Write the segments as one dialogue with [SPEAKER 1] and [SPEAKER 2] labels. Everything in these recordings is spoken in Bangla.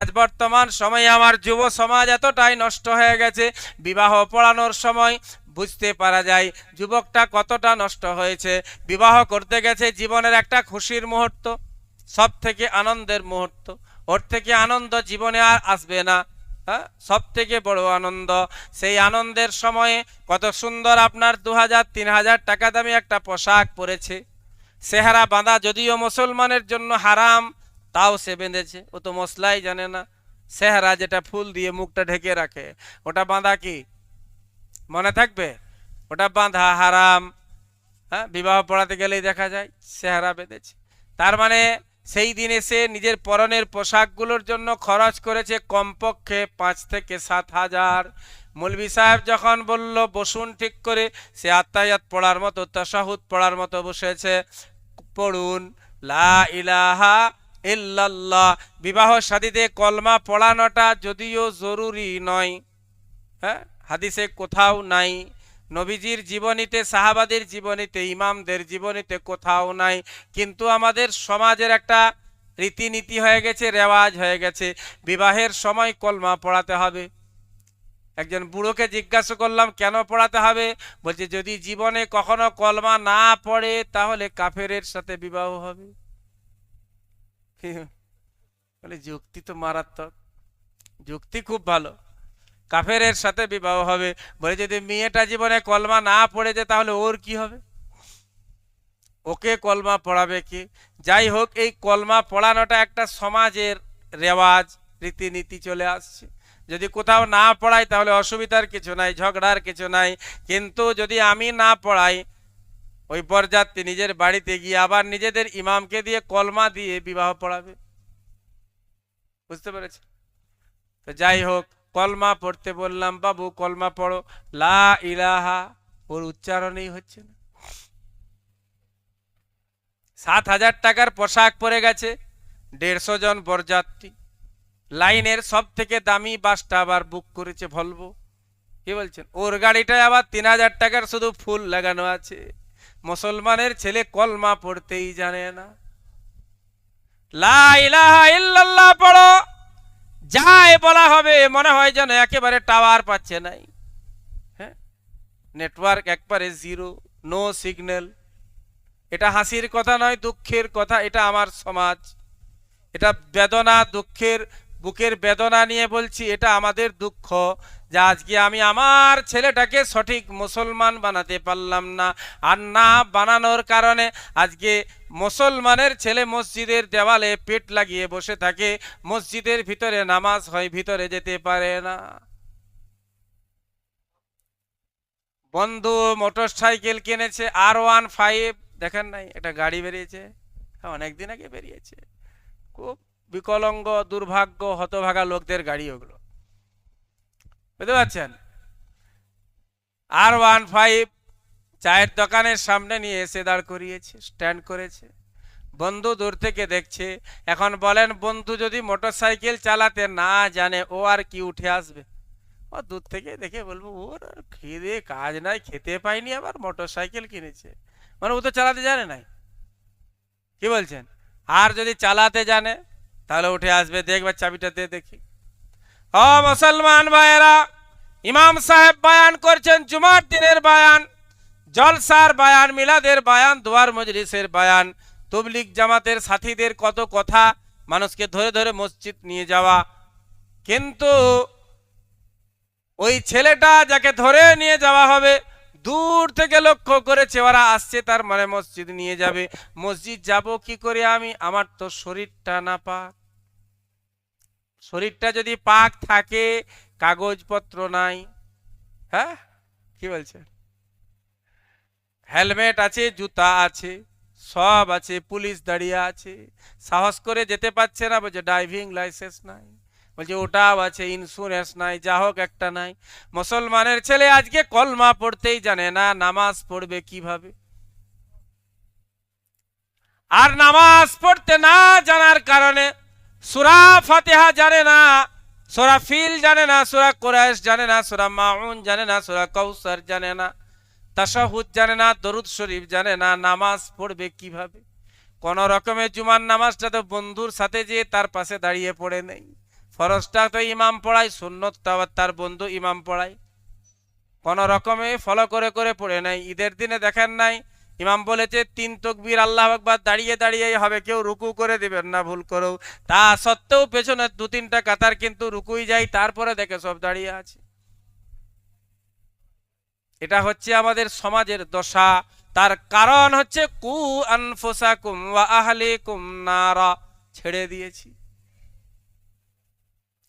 [SPEAKER 1] আজ বর্তমান সময়ে আমার যুব সমাজ এতটাই নষ্ট হয়ে গেছে, বিবাহ পড়ানোর সময় বুঝতে পারা যায় যুবকটা কতটা নষ্ট হয়েছে। বিবাহ করতে গেছে জীবনের একটা খুশির মুহূর্ত সব থেকে আনন্দের মুহূর্ত। ওর থেকে আনন্দ জীবনে আর আসবে না হ্যাঁ? সব থেকে বড় আনন্দ। সেই আনন্দের সময়ে কত সুন্দর আপনার দু হাজার তিন হাজার টাকা দামি একটা পোশাক পরেছে। সেহারা বাঁধা যদিও মুসলমানের জন্য হারাম তাও সে বেঁধেছে। ও তো মশলাই জানে না। সেহারা যেটা ফুল দিয়ে মুখটা ঢেকে রাখে। ওটা বাঁধা কি? মনে থাকবে? ওটা বাঁধা হারাম। হ্যাঁ বিবাহ পড়াতে গেলেই দেখা যায় সেহারা বেঁধেছে। তার মানে সেই দিনে সে নিজের পরনের পোশাকগুলোর জন্য খরচ করেছে কমপক্ষে পাঁচ থেকে সাত হাজার। মৌলবি সাহেব যখন বলল, বসুন ঠিক করে। সে আত্মায়াত পড়ার মতো তাসাহুদ পড়ার মতো বসেছে। পড়ুন, লা ইলাহা ইল্লাল্লাহ। বিবাহ শাদীতে কলমা পড়ানোটা যদিও জরুরি নয়। হ্যাঁ? হাদিসে কোথাও নাই। নবীজির জীবনীতে, সাহাবাদের জীবনীতে, ইমামদের জীবনীতে কোথাও নাই। কিন্তু আমাদের সমাজের একটা রীতিনীতি হয়ে গেছে, রেওয়াজ হয়ে গেছে। বিবাহের সময় কলমা পড়াতে হবে। একজন বুড়োকে জিজ্ঞাসা করলাম, কেন পড়াতে হবে? বলছে, যদি জীবনে কখনো কলমা না পড়ে, তাহলে কাফেরের সাথে বিবাহ হবে। বলে, যুক্তি তো মারাত্মক। যুক্তি খুব ভালো। কাফেরের সাথে বিবাহ হবে। বলে, যদি মেয়েটা জীবনে কলমা না পড়ে যায়, তাহলে ওর কি হবে? ওকে কলমা পড়াবে কি? যাই হোক, এই কলমা পড়ানোটা একটা সমাজের রেওয়াজ, রীতিনীতি চলে আসছে। যদি কোথাও না পড়াই, তাহলে অসুবিধার কিছু নাই, ঝগড়ার কিছু নাই। কিন্তু যদি আমি না পড়াই ওই বরযাত্রী নিজের বাড়িতে গিয়ে আবার নিজেদের ইমামকে দিয়ে কলমা দিয়ে বিবাহ পড়াবে। বুঝতে পেরেছে? তো যাই হোক, কলমা পড়তে বললাম, বাবু, কলমা পড়ো। লা ইলাহা, ওর উচ্চারণই হচ্ছে না। সাত হাজার টাকার পোশাক পরে গেছে দেড়শো জন বরযাত্রী। লাইনের সব থেকে দামি বাসটা আবার বুক করেছে ভলভো। কি বলছেন? ওর গাড়িটায় আবার তিন হাজার টাকার শুধু ফুল লাগানো আছে। মুসলমানের ছেলে কলমা পড়তেই জানে না। লা ইলাহা ইল্লাল্লাহ পড়ো, যাই বলা হবে, মনে হয় যেন একেবারে টাওয়ার পাচ্ছে নাই। হ্যাঁ? নেটওয়ার্ক একবারে জিরো, নো সিগন্যাল। এটা হাসির কথা নয়, দুঃখের কথা, এটা আমার সমাজ। এটা বেদনা, দুঃখের, বুকের বেদনা নিয়ে বলছি, এটা আমাদের দুঃখ। যে আজকে আমি আমার ছেলেটাকে সঠিক মুসলমান বানাতে পারলাম না। আর না বানানোর কারণে আজকে মুসলমানের ছেলে মসজিদের দেওয়ালে পেট লাগিয়ে বসে থাকে। মসজিদের ভিতরে নামাজ হয়, ভিতরে যেতে পারে না। বন্ধু মোটর সাইকেল কিনেছে আর ওয়ান ফাইভ দেখেন নাই, একটা গাড়ি বেরিয়েছে। হ্যাঁ অনেকদিন আগে বেরিয়েছে। খুব বিকলঙ্গ, দুর্ভাগ্য, হতভাগা লোকদের গাড়ি ওগুলো। বুঝতে পারছেন? আর ওয়ান ফাইভ চায়ের দোকানের সামনে নিয়ে এসে দাঁড় করিয়েছে স্ট্যান্ড করেছে। বন্ধু দূর থেকে দেখছে। এখন বলেন, বন্ধু যদি মোটর সাইকেল চালাতে না জানে, ও আর কি উঠে আসবে? ও দূর থেকে দেখে বলব, ওর খেয়ে কাজ নাই, খেতে পাইনি আবার মোটর সাইকেল কিনেছে। মানে ও তো চালাতে জানে নাই। কি বলছেন? আর যদি চালাতে জানে, তাহলে উঠে আসবে দেখবার চাবিটা দিয়ে দেখি। ও মুসলমান ভাইয়েরা, ইমাম সাহেব বায়ান করছেন জুমার দিনের বায়ান, জলসার বায়ান, মিলাদের বায়ান, দুয়ার মজলিসের বায়ান তবলিক জামাতের সাথীদের কত কথা মানুষকে ধরে ধরে মসজিদ নিয়ে যাওয়া। কিন্তু ওই ছেলেটা যাকে ধরে নিয়ে যাওয়া হবে, দূর থেকে লক্ষ্য করেছে, ওরা আসছে তার মানে মসজিদ নিয়ে যাবে। মসজিদ যাব কি করে আমি? আমার তো শরীরটা না পাক শরীরটা যদি পাক থাকে, কাগজপত্র নাই। হ্যাঁ? কি বলছে হেলমেট আছে, জুতা আছে, সব আছে, পুলিশ দাঁড়িয়ে আছে। সাহস করে যেতে পারছে না, বলছে ড্রাইভিং লাইসেন্স নাই। বলছে, ওটাও আছে ইন্স্যুরেন্স নাই, যা হোক একটা নাই। মুসলমানের ছেলে আজকে কলমা পড়তেই জানে না, নামাজ পড়বে কীভাবে। আর নামাজ পড়তে না জানার কারণে সুরা ফাতিহা জানে না, সুরা ফিল জানে না, সুরা কোরআশ জানে না, সুরা মাউন জানে না, সুরা কৌসার জানে না, তাশাহুদ জানে না, দরুদ শরীফ জানে না, নামাজ পড়বে কীভাবে? কোন রকমের জুমার নামাজটা তো বন্ধুর সাথে যেয়ে তার পাশে দাঁড়িয়ে পড়ে নেই। ফরজটা তো ইমাম পড়ায়, সুন্নতটা আবার তার বন্ধু ইমাম পড়ায়। কোন রকমে ফলো করে করে পড়ে নাই। ঈদের দিনে দেখেন নাই ইমাম বলেছে, তিন তকবির আল্লাহ একবার দাঁড়িয়ে দাঁড়িয়ে হবে, কেউ রুকু করে দিবেন না, ভুল করেও। তা সত্ত্বেও পেছনে দু তিনটা কাতার কিন্তু রুকুই যায়, তারপরে দেখে সব দাঁড়িয়ে আছে। এটা হচ্ছে আমাদের সমাজের দশা। তার কারণ হচ্ছে, কু আনফুসাকুম ওয়া আহলিকুম নারা। ছেড়ে দিয়েছি।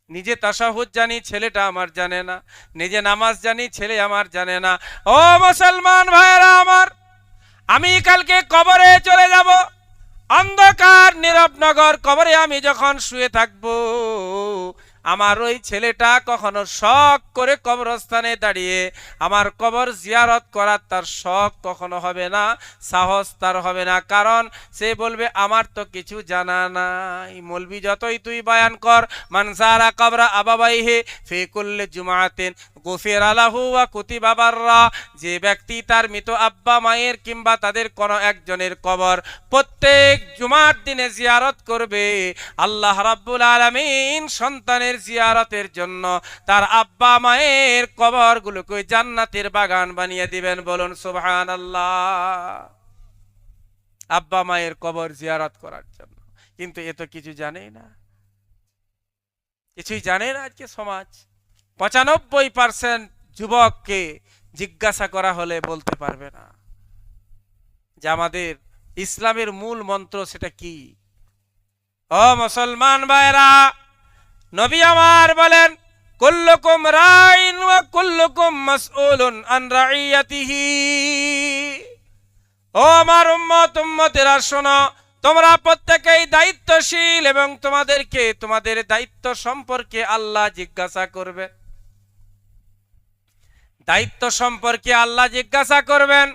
[SPEAKER 1] নিজে তাসাহুদ জানি, ছেলেটা আমার জানে না। নিজে নামাজ জানি, ছেলে আমার জানে না। ও মুসলমান ভাইরা আমার আমি কালকে কবরে চলে যাব। অন্ধকার নীরব নগর কবরে আমি যখন শুয়ে থাকব আমার ওই ছেলেটা কখনো শখ করে কবরস্থানে দাঁড়িয়ে আমার কবর জিয়ারত করার তার শখ কখনো হবে না, সাহস তার হবে না, কারণ সে বলবে, আমার তো কিছু জানা নাই। মলবি যতই তুই বয়ান কর, মানসারা কবরা আবাবাই হে ফে করলে জুমাতেন গফির আলাহু ওয়া কুতিবা বাবাররা যে ব্যক্তি তার মৃত আব্বা, মায়ের কিংবা তাদের কোন একজনের কবর প্রত্যেক জুমার দিনে জিয়ারত করবে, আল্লাহ রাব্বুল আলামিন সন্তানের জিয়ারতের জন্য তার আব্বা মায়ের কবরগুলোকে জান্নাতের বাগান বানিয়ে দিবেন। বলুন, সুবহানাল্লাহ। আব্বা মায়ের কবর জিয়ারত করার জন্য। কিন্তু এ তো কিছু জানেই না। কিছুই জানে না আজকে সমাজ। পঁচানব্বই পার্সেন্ট যুবককে জিজ্ঞাসা করা হলে বলতে পারবে না। যে আমাদের ইসলামের মূল মন্ত্র সেটা কি? ও মুসলমান ভাইরা নবী আমার বলেন, কুল্লুকুম রাইন ওয়া কুল্লুকুম মাসউলুন আন রাইয়াতিহি। ও আমার উম্মত, উম্মতেরা, শোনো, তোমরা প্রত্যেকেই দায়িত্বশীল এবং তোমাদেরকে, তোমাদের দায়িত্ব সম্পর্কে আল্লাহ জিজ্ঞাসা করবে। দায়িত্ব সম্পর্কে আল্লাহ জিজ্ঞাসা করবেন,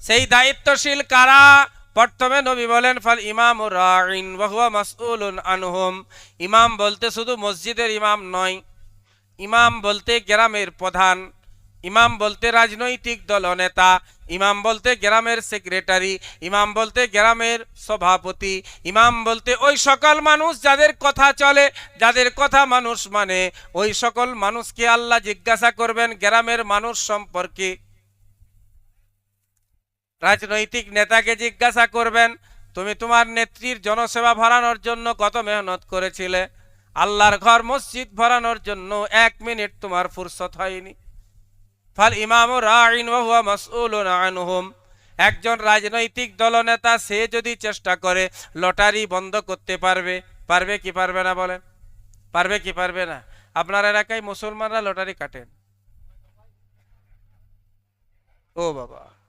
[SPEAKER 1] সেই দায়িত্বশীল কারা? প্রথমে নবী বলেন, ফাল ইমাম রাইন ওয়া মাসউল আনহুম। ইমাম বলতে শুধু মসজিদের ইমাম নয়, ইমাম বলতে গ্রামের প্রধান, ইমাম বলতে রাজনৈতিক দল নেতা, ইমাম বলতে গ্রামের সেক্রেটারি, ইমাম বলতে গ্রামের সভাপতি, ইমাম বলতে ওই সকল মানুষ যাদের কথা চলে, যাদের কথা মানুষ মানে ওই সকল মানুষকে আল্লাহ জিজ্ঞাসা করবেন গ্রামের মানুষ সম্পর্কে। রাজনৈতিক নেতাকে জিজ্ঞাসা করবেন, তুমি তোমার নেত্রীর জনসেবা ভরানোর জন্য কত মেহনত করেছিলে? আল্লাহর ঘর মসজিদ ভরানোর জন্য এক মিনিট তোমার ফুরসত হয়নি। ফাল ইমাম রাইন একজন রাজনৈতিক দলনেতা, সে যদি চেষ্টা করে, লটারি বন্ধ করতে পারবে। পারবে কি পারবে না বলেন? পারবে কি পারবে না? আপনার এলাকায় মুসলমানরা লটারি কাটেন। ও বাবা।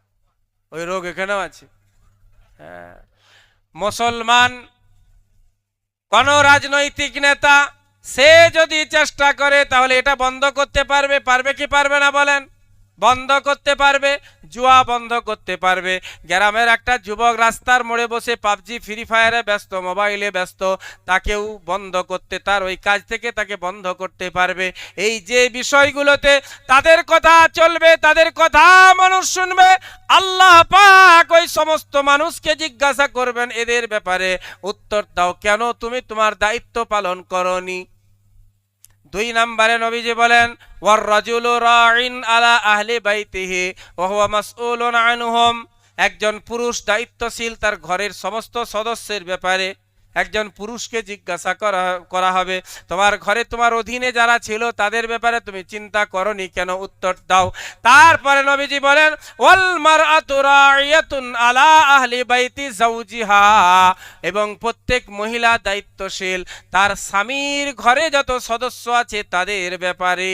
[SPEAKER 1] ওই রোগ এখানেও আছে। হ্যাঁ। মুসলমান কোন রাজনৈতিক নেতা, সে যদি চেষ্টা করে, তাহলে এটা বন্ধ করতে পারবে পারবে কি পারবে না বলেন? বন্ধ করতে পারবে, জুয়া বন্ধ করতে পারবে। গ্রামের একটা যুবক রাস্তার মোড়ে বসে পাবজি, ফ্রি ফায়ারে ব্যস্ত, মোবাইলে ব্যস্ত, তাকেও বন্ধ করতে, তার ওই কাজ থেকে তাকে বন্ধ করতে পারবে। এই যে বিষয়গুলোতে তাদের কথা চলবে, তাদের কথা মানুষ শুনবে, আল্লাহ পাক ওই সমস্ত মানুষকে জিজ্ঞাসা করবেন, এদের ব্যাপারে উত্তর দাও। কেন তুমি তোমার দায়িত্ব পালন করনি? দুই নম্বরে নবীজি বলেন ওয়ার রাজুল রাইন আলা আহলি বাইতিহি ওয়া মাসউলুন আনহুম। একজন পুরুষ দায়িত্বশীল তার ঘরের সমস্ত সদস্যের ব্যাপারে একজন পুরুষকে জিজ্ঞাসা করা করা হবে, তোমার ঘরে তোমার অধীনে যারা ছিল তাদের ব্যাপারে তুমি চিন্তা করনি কেন? উত্তর দাও। তারপরে নবীজি বলেন, ওয়াল মারআতু আলা আহলি বাইতি এবং প্রত্যেক মহিলা দায়িত্বশীল, তার স্বামীর ঘরে যত সদস্য আছে তাদের ব্যাপারে।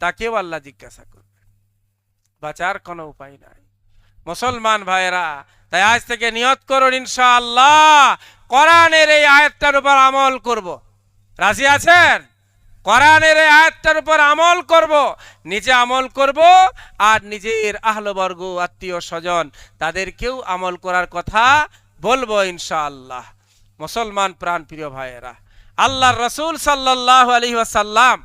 [SPEAKER 1] তাকেও আল্লাহ জিজ্ঞাসা করবে বাঁচার কোনো উপায় নাই। মুসলমান ভাইয়েরা তাই আজ থেকে নিয়ত করুন ইনশাআল্লাহ। কোরআনের এই আয়াতটার উপর আমল করব। রাজি আছেন? কোরআনের এই আয়াতটার উপর আমল করব। নিজে আমল করব আর নিজের আহলবর্গ, আত্মীয় স্বজন তাদেরকেও আমল করার কথা বলব ইনশাআল্লাহ। মুসলমান প্রাণ প্রিয় ভাইয়েরা, আল্লাহর রসুল সাল্লাহ আলহি ওয়াসাল্লাম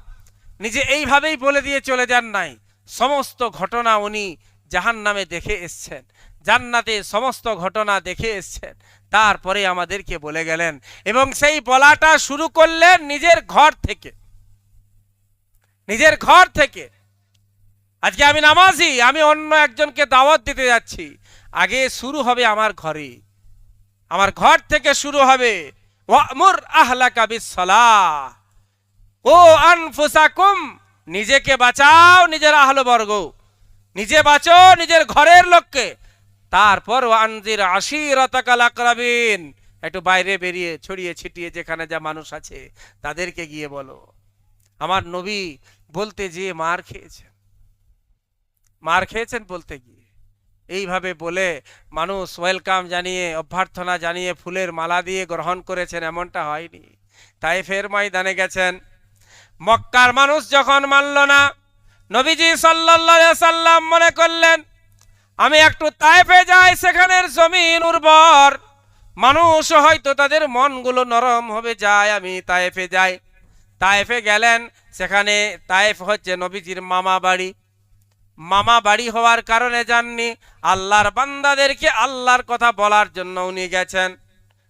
[SPEAKER 1] নিজে এইভাবেই বলে দিয়ে চলে যান নাই। সমস্ত ঘটনা উনি জাহান নামে দেখে এসছেন। জান্নাতে সমস্ত ঘটনা দেখে এসছেন। তারপরে আমাদেরকে বলে গেলেন, এবং সেই বলাটা শুরু করলেন নিজের ঘর থেকে। নিজের ঘর থেকে। আজকে আমি নামাজি, আমি অন্য একজনকে দাওয়াত দিতে যাচ্ছি। আগে শুরু হবে আমার ঘরে। আমার ঘর থেকে শুরু হবে ও নিজেকে বাঁচাও নিজের আহলবর্গ। নিজে বাঁচো নিজের ঘরের লোককে। তারপর আনজির আশিরতাকাল আকরাবিন। একটু বাইরে বেরিয়ে, ছড়িয়ে ছিটিয়ে যেখানে যা মানুষ আছে, তাদেরকে গিয়ে বলো। আমার নবী বলতে যেয়ে মার খেয়েছেন। মার খেয়েছেন বলতে গিয়ে। এইভাবে বলে মানুষ ওয়েলকাম জানিয়ে, অভ্যর্থনা জানিয়ে ফুলের মালা দিয়ে গ্রহণ করেছেন, এমনটা হয়নি। তাই ফের ময়দানে গেছেন। মক্কার মানুষ যখন মানল না, নবীজি আলাইহি সাল্লাম মনে করলেন আমি একটু তাইফে যাই, সেখানের জমিন উর্বর। মানুষ হয়তো তাদের মনগুলো নরম হবে যায় আমি তাইফে যাই। তাইফে গেলেন, সেখানে তাইফ হচ্ছে নবীজির মামা বাড়ি। মামা বাড়ি হওয়ার কারণে যাননি, আল্লাহর বান্দাদেরকে আল্লাহর কথা বলার জন্য উনি গেছেন।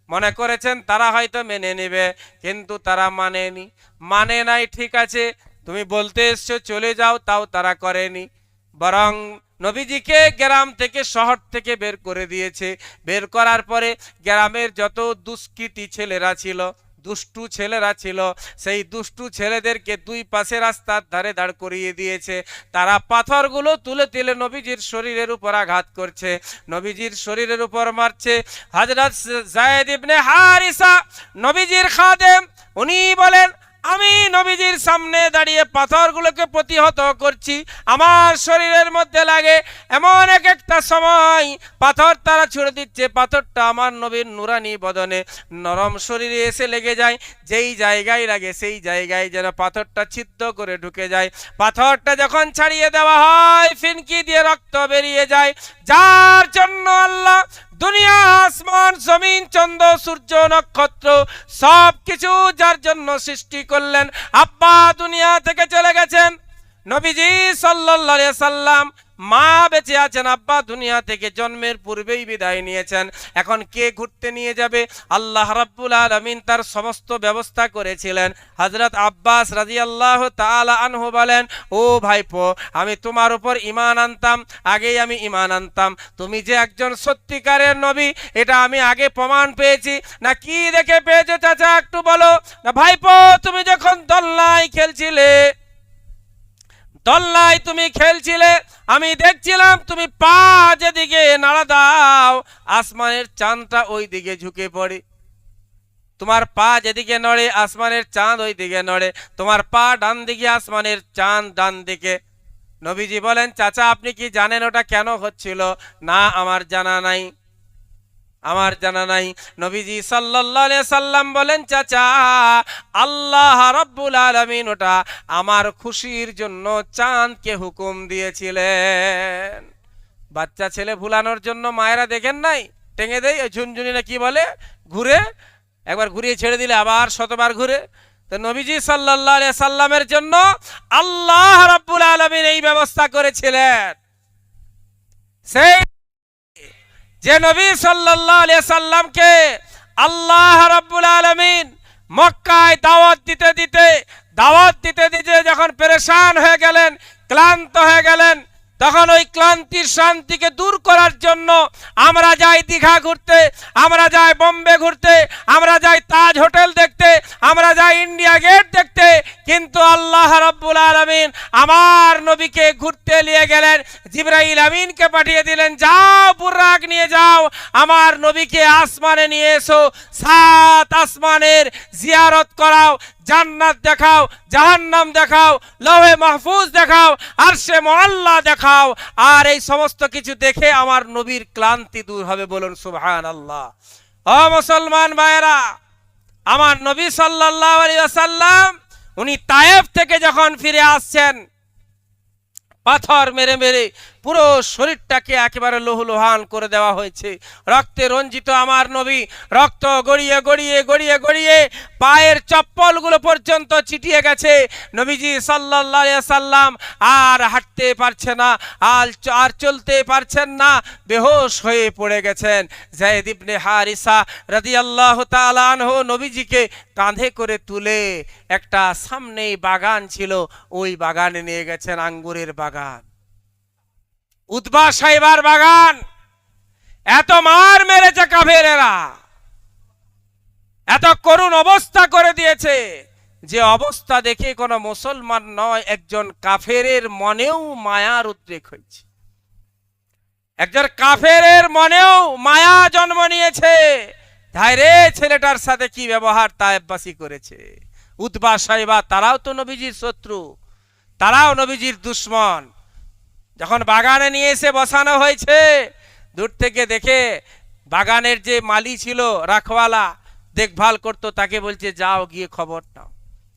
[SPEAKER 1] মনে করেছেন তারা হয়তো মেনে নেবে, কিন্তু তারা মানেনি। মানে নাই, ঠিক আছে, তুমি বলতে এসছো, চলে যাও, তাও তারা করেনি। বরং নবীজিকে গ্রাম থেকে শহর থেকে বের করে দিয়েছে। বের করার পরে গ্রামের যত দুষ্কৃতী ছেলেরা ছিল, দুষ্টু ছেলেরা ছিল, সেই দুষ্টু ছেলেদেরকে দুই পাশে রাস্তার ধারে দাঁড় করিয়ে দিয়েছে। তারা পাথরগুলো তুলে তুলে নবীজির শরীরের উপর আঘাত করছে। নবীজির শরীরের উপর মারছে হজরত জায়েদ ইবনে হারিসা। নবীজির খাদেম, উনি বলেন আমি নবীজির সামনে দাঁড়িয়ে পাথরগুলোকে প্রতিহত করছি। আমার শরীরের মধ্যে লাগে এমন এক একটা সময় পাথর তারা ছুড়ে দিচ্ছে। পাথরটা আমার নবীর নুরানি বদনে নরম শরীরে এসে লেগে যায়। যেই জায়গায় লাগে সেই জায়গায় যেন পাথরটা ছিদ্র করে ঢুকে যায়। পাথরটা যখন ছাড়িয়ে দেওয়া হয়, ফিনকি দিয়ে রক্ত বেরিয়ে যায়। যার জন্য আল্লাহ দুনিয়া, আসমান, জমিন, চন্দ্র, সূর্য, নক্ষত্র সব কিছু যার জন্য সৃষ্টি করলেন। আব্বা দুনিয়া থেকে চলে গেছেন। নবীজি সাল্লাল্লাহু সাল্লাম মা বেঁচে আছেন, আব্বা দুনিয়া থেকে জন্মের পূর্বেই বিদায় নিয়েছেন। এখন কে ঘুরতে নিয়ে যাবে? আল্লাহ রাব্বুল আলামিন তার সমস্ত ব্যবস্থা করেছিলেন। হযরত আব্বাস রাদিয়াল্লাহু তাআলা আনহু বলেন, ও ভাইপো, আমি তোমার উপর ঈমান আনতাম, আগেই আমি ঈমান আনতাম। তুমি যে একজন সত্যিকারের নবী, এটা আমি আগে প্রমাণ পেয়েছি। না, কি দেখে পেয়েছ, চাচা, একটু বলো। না, ভাইপো, তুমি যখন দোলনায় খেলছিলে দোলনায় তুমি খেলছিলে, আমি দেখছিলাম তুমি পা যেদিকে নাড়া দাও, আসমানের চাঁদটা ওই দিকে ঝুঁকে পড়ে। তোমার পা যেদিকে নড়ে, আসমানের চাঁদ ওই দিকে নড়ে। তোমার পা ডান দিকে, আসমানের চাঁদ ডান দিকে। নবীজি বলেন, চাচা, আপনি কি জানেন ওটা কেন হচ্ছিল? না, আমার জানা নাই। আমার জানা নাই। নবীজি সাল্লাল্লাহু সাল্লাম বলেন, চাচা, আল্লাহ রাব্বুল আলামিন ওটা আমার খুশির জন্য চাঁদকে হুকুম দিয়েছিলেন। বাচ্চা ছেলে ভুলানোর জন্য মায়েরা দেখেন নাই? টেঙে দেয় ওই ঝুনঝুনি না কি বলে? ঘুরে, একবার ঘুরিয়ে ছেড়ে দিলে আবার শতবার ঘুরে। তো নবীজি আলাইহি সাল্লামের জন্য আল্লাহ রাব্বুল আলামিন এই ব্যবস্থা করেছিলেন। সেই যে নবী আলাইহি সাল্লামকে আল্লাহ রাব্বুল আলমিন মক্কায় দাওয়াত দিতে দিতে, দাওয়াত দিতে দিতে যখন পরেশান হয়ে গেলেন, ক্লান্ত হয়ে গেলেন তখন ওই ক্লান্তির শান্তিকে দূর করার জন্য আমরা যাই দীঘা ঘুরতে, আমরা যাই বোম্বে ঘুরতে, আমরা যাই তাজ হোটেল দেখতে, আমরা যাই ইন্ডিয়া গেট দেখতে, কিন্তু আল্লাহ রাব্বুল আলামিন আমার নবীকে ঘুরতে নিয়ে গেলেন, জিব্রাইল আমিনকে পাঠিয়ে দিলেন, যাও বুর্রাক নিয়ে যাও, আমার নবীকে আসমানে নিয়ে এসো, সাত আসমানের জিয়ারত করাও জান্নাত দেখাও, জাহান্নাম দেখাও, লহে মাহফুজ দেখাও আর সে মোয়াল্লা দেখাও। আর এই সমস্ত কিছু দেখে আমার নবীর ক্লান্তি দূর হবে বলুন সুবহান আল্লাহ অ মুসলমান ভাইয়েরা, আমার নবী ওয়াসাল্লাম, উনি তায়েফ থেকে যখন ফিরে আসছেন, পাথর মেরে মেরে পুরো শরীরটাকে একেবারে লোহলোহান করে দেওয়া হয়েছে। রক্তে রঞ্জিত আমার নবী, রক্ত গড়িয়ে গড়িয়ে গড়িয়ে গড়িয়ে পায়ের চপ্পলগুলো পর্যন্ত চিটিয়ে গেছে নবীজি সাল্লাহ সাল্লাম আর হাঁটতে পারছে না আর আর চলতে পারছেন না, বেহোশ হয়ে পড়ে গেছেন। জায়দ ইবনে হারিসা রাদিয়াল্লাহু তাআলা আনহু নবীজিকে কাঁধে করে তুলে একটা সামনেই বাগান ছিল, ওই বাগানে নিয়ে গেছেন আঙ্গুরের বাগান। উদ্বা সাহেবার বাগান। এত মার মেরেছে কাফেরেরা। এত করুণ অবস্থা করে দিয়েছে যে অবস্থা দেখে কোনো মুসলমান নয়, একজন কাফেরের মনেও মায়ার উদ্রেক হয়েছে। একজন কাফেরের মনেও মায়া জন্ম নিয়েছে। ধাইরে ছেলেটার সাথে কি ব্যবহার তায়েববাসী করেছে? উদ্বা সাহেবা তারাও তো নবীজির শত্রু, তারাও নবীজির দুশ্মন। যখন বাগানে নিয়ে এসে বসানো হয়েছে, দূর থেকে দেখে বাগানের যে মালি ছিল রাখওয়ালা, দেখভাল করত, তাকে বলছে, যাও গিয়ে খবর নাও।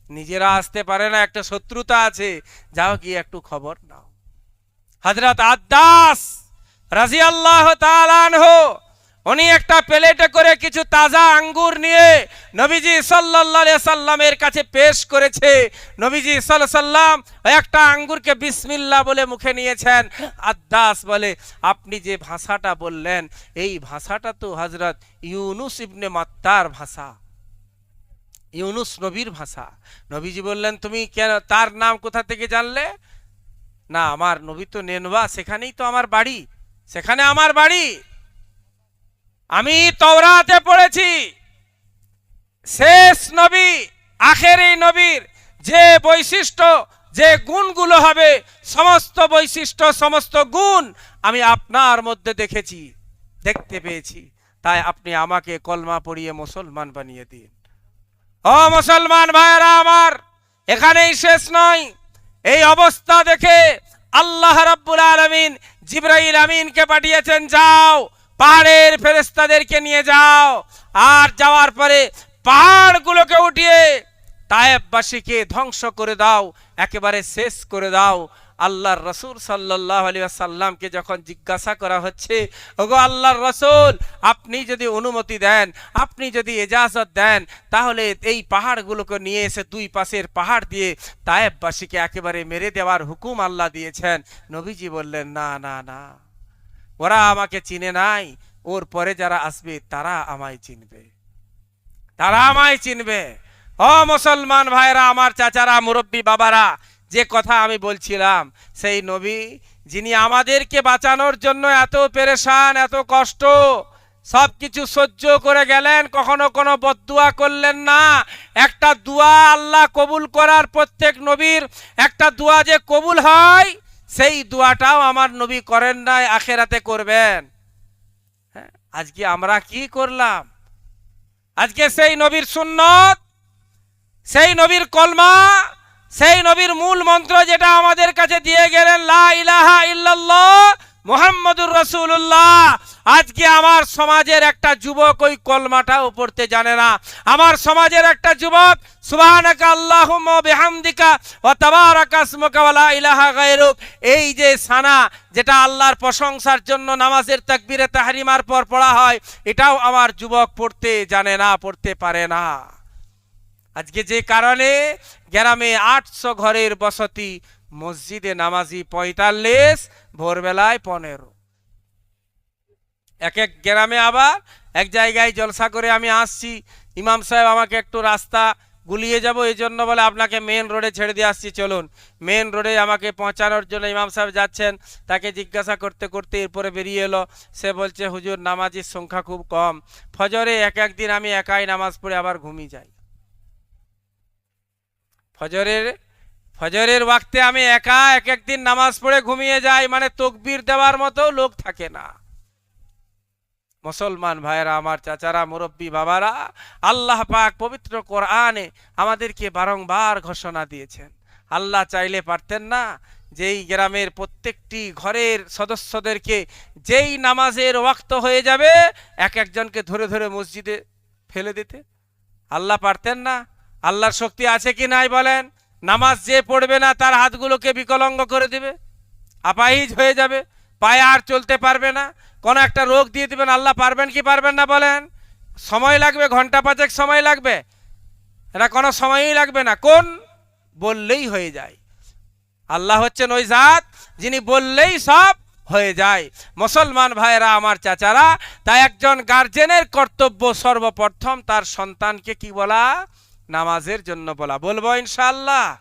[SPEAKER 1] নিজেরা আসতে পারে না, একটা শত্রুতা আছে, যাও গিয়ে একটু খবর নাও। হজরত আদাস রাজি আল্লাহ তালানহ উনি একটা প্লেটে করে কিছু তাজা আঙ্গুর নিয়ে নবীজি সাল্লাহ সাল্লামের কাছে পেশ করেছে। নবীজি সাল্লাহ সাল্লাম একটা আঙ্গুরকে বিসমিল্লা বলে মুখে নিয়েছেন। আদাস বলে, আপনি যে ভাষাটা বললেন, এই ভাষাটা তো হজরত ইউনুস ইবনে মাত্তার ভাষা। ইউনুস নবীর ভাষা। নবীজি বললেন, তুমি কেন, তার নাম কোথা থেকে জানলে? না, আমার নবী তো নেনবা সেখানেই তো আমার বাড়ি। সেখানে আমার বাড়ি। আমি তওরাতে পড়েছি। শেষ নবী, আখেরি নবীর যে বৈশিষ্ট্য, যে গুণগুলো হবে, সমস্ত বৈশিষ্ট্য, সমস্ত গুণ আমি আপনার মধ্যে দেখেছি, দেখতে পেয়েছি। তাই আপনি আমাকে কলমা পড়িয়ে মুসলমান বানিয়ে দিন। ও মুসলমান ভাইয়েরা আমার, এখানেই শেষ নয়। এই অবস্থা দেখে আল্লাহ রাব্বুল আলামিন জিব্রাইল আমিনকে পাঠিয়েছেন, যাও। পাহাড়ের ফেরেস্তাদেরকে নিয়ে যাও। আর যাওয়ার পরে পাহাড়গুলোকে উঠিয়ে তায়েববাসীকে ধ্বংস করে দাও, একেবারে শেষ করে দাও। আল্লাহর রসুল সাল্লাহ আলী সাল্লামকে যখন জিজ্ঞাসা করা হচ্ছে, ওগো আল্লাহর রসুল, আপনি যদি অনুমতি দেন, আপনি যদি এজাজত দেন, তাহলে এই পাহাড়গুলোকে নিয়ে এসে দুই পাশের পাহাড় দিয়ে তায়েববাসীকে একেবারে মেরে দেওয়ার হুকুম আল্লাহ দিয়েছেন। নবীজি বললেন, না না না। ওরা আমাকে চিনে নাই। ওর পরে যারা আসবে, তারা আমায় চিনবে। তারা আমায় চিনবে। ও মুসলমান ভাইরা, আমার চাচারা, মুরব্বী বাবারা, যে কথা আমি বলছিলাম, সেই নবী যিনি আমাদেরকে বাঁচানোর জন্য এত পেরেশান, এত কষ্ট সব কিছু সহ্য করে গেলেন, কখনো কোনো বদুয়া করলেন না। একটা দুয়া আল্লাহ কবুল করার প্রত্যেক নবীর একটা দুয়া যে কবুল হয় সেই দোয়াটাও আমার নবী করেন নাই, আখেরাতে করবেন। হ্যাঁ আজকে আমরা কি করলাম? আজকে সেই নবীর সুন্নত, সেই নবীর কলমা, সেই নবীর মূল মন্ত্র যেটা আমাদের কাছে দিয়ে গেলেন, লা ইলাহা ইল্লাল্লাহ মুহাম্মদুর রাসূলুল্লাহ, আজকে আমার সমাজের একটা যুবক ওই কলমাটাও পড়তে জানে না। আমার সমাজের একটা যুবক, সুবহানাকা আল্লাহুম্মা বিহামদিকা ওয়া তাবারাকা ইসমুকা ওয়া লা ইলাহা গায়রুক। এই যে সানা, যেটা আল্লাহর প্রশংসার জন্য নামাজের তাকবীরে তাহরিমার পর পড়া হয়, এটাও আমার যুবক পড়তে জানে না, পড়তে পারে না। আজকে যে কারণে গ্রামে আটশো ঘরের বসতি মসজিদে নামাজি পঁয়তাল্লিশ, ভোরবেলায় পনেরো। এক এক গ্রামে আবার এক জায়গায় জলসা করে আমি আসছি। ইমাম সাহেব আমাকে একটু রাস্তা গুলিয়ে যাব, এই জন্য বলে আপনাকে মেন রোডে ছেড়ে দিয়ে আসছি, চলুন। মেন রোডে আমাকে পৌঁছানোর জন্য ইমাম সাহেব যাচ্ছেন। তাকে জিজ্ঞাসা করতে করতে এরপরে বেরিয়ে এলো। সে বলছে, হুজুর, নামাজির সংখ্যা খুব কম। ফজরে এক একদিন আমি একাই নামাজ পড়ে আবার ঘুমিয়ে যাই। ফজরের ফজরের ওয়াক্তে আমি একা এক একদিন নামাজ পড়ে ঘুমিয়ে যাই মানে তকবির দেওয়ার মতো লোক থাকে না। মুসলমান ভাইরা আমার চাচারা, মুরব্বী বাবারা, আল্লাহ পাক পবিত্র কোরআনে আমাদেরকে বারংবার ঘোষণা দিয়েছেন। আল্লাহ চাইলে পারতেন না যেই গ্রামের প্রত্যেকটি ঘরের সদস্যদেরকে যেই নামাজের ওয়াক্ত হয়ে যাবে, এক একজনকে ধরে ধরে মসজিদে ফেলে দিতে। আল্লাহ পারতেন না। আল্লাহর শক্তি আছে কি নাই বলেন? নামাজ যে পড়বে না, তার হাতগুলোকে বিকলঙ্গ করে দেবে। আপাহিজ হয়ে যাবে, পায়ে আর চলতে পারবে না। কোনো একটা রোগ দিয়ে দিবেন, আল্লাহ পারবেন কি পারবেন না বলেন? সময় লাগবে, ঘণ্টা পাঁচেক সময় লাগবে। এটা কোনো সময়ই লাগবে না। কোন? বললেই হয়ে যায়। আল্লাহ হচ্ছেন ওই জাত যিনি বললেই সব হয়ে যায়। মুসলমান ভাইয়েরা, আমার চাচারা, তাই একজন গার্জেনের কর্তব্য সর্বপ্রথম তার সন্তানকে কি বলা? নামাজের জন্য বলা। বলব ইনশাআল্লাহ।